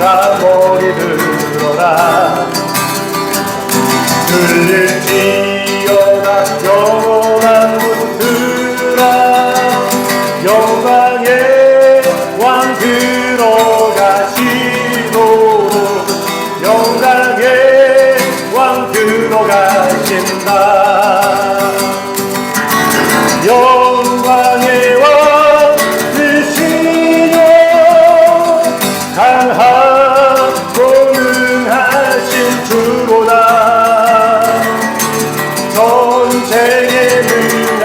네가 머리 들어라. 들릴 뛰어난 영원한 분들아. 영광의 왕 들어가시고 영광의 왕 들어가신다. 영 온 세계를